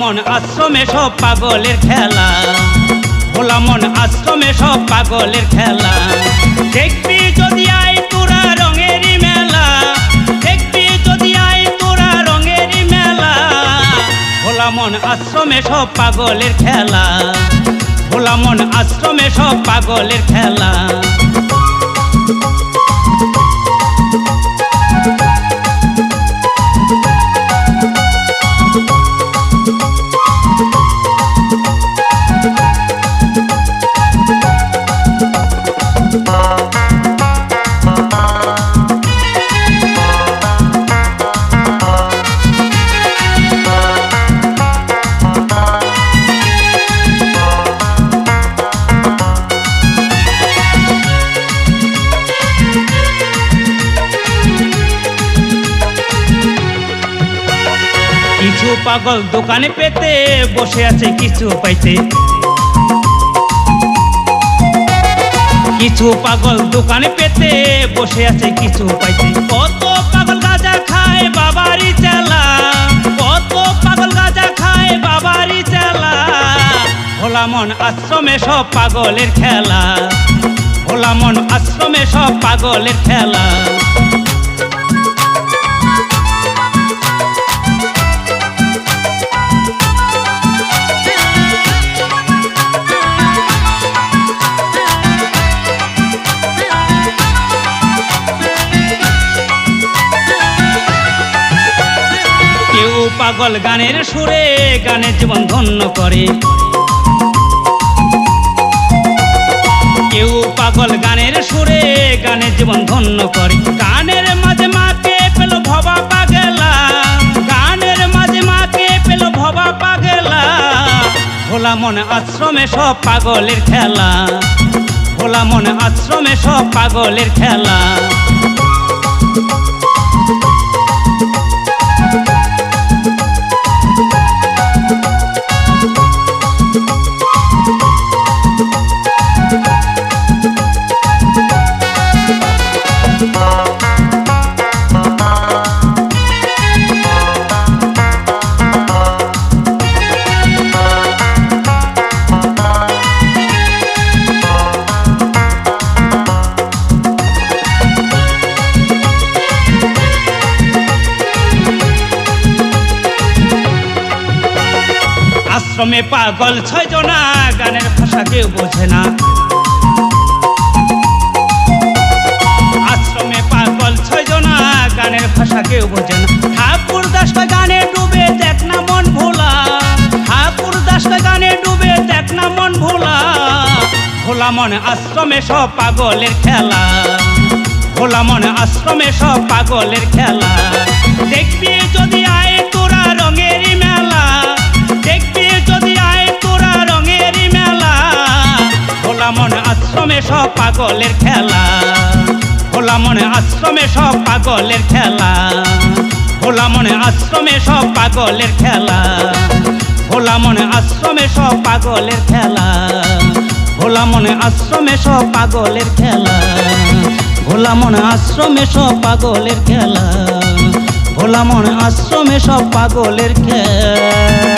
মন আশ্রমে সব পাগলের খেলা। ভোলা মন আশ্রমে সব পাগলের খেলা। দেখবি যদি আয় তোরা রঙেরই মেলা। দেখবি যদি আয় তোরা রঙেরই মেলা। ভোলা মন, আশ্রমে সব পাগলের খেলা। ভোলা মন, আশ্রমে সব পাগলের খেলা। পাগল দোকানে পেতে, বসে আছে কিছু পাইতে। কিছু পাগল দোকানে পেতে, বসে আছে কিছু পাইতে। কত পাগল গাঁজা খায় বাবারি চালা। কত পাগল গাঁজা খায় বাবারি চালা। ভোলা মন আশ্রমে সব পাগলের খেলা। ভোলা মন আশ্রমে সব পাগলের খেলা। পাগল গানের সুরে গানের জীবন ধন্য করে। কেউ পাগল গানের সুরে গানের জীবন ধন্য করে। গানের মাঝে মাকে পেল ভবা পাগলা। গানের মাঝে মাকে পেল ভবা পাগলা। ভোলা মনে আশ্রমে সব পাগলের খেলা। ভোলা মনে আশ্রমে সব পাগলের খেলা। আশ্রমে পাগল ছয় জনা গানের ভাষা কেউ বোঝে না। আশ্রমে পাগল ছয় জনা গানের ভাষা কেউ বোঝে না। ঠাকুর দাসটা গানে ডুবে, দেখ না মন ভোলা। ঠাকুর দাসটা গানে ডুবে, দেখ না মন ভোলা। ভোলা মনে আশ্রমে সব পাগলের খেলা। ভোলা মনে আশ্রমে সব পাগলের খেলা। দেখবি যদি আয় তোরা রঙেরই সব পাগলের খেলা। ভোলা মনে আশ্রমে সব পাগলের খেলা। ভোলা মনে আশ্রমে সব পাগলের খেলা। ভোলা মনে আশ্রমে সব পাগলের খেলা। ভোলা মনে আশ্রমে সব পাগলের খেলা। ভোলা মনে আশ্রমে সব পাগলের খেলা। ভোলা মনে আশ্রমে সব পাগলের খেলা।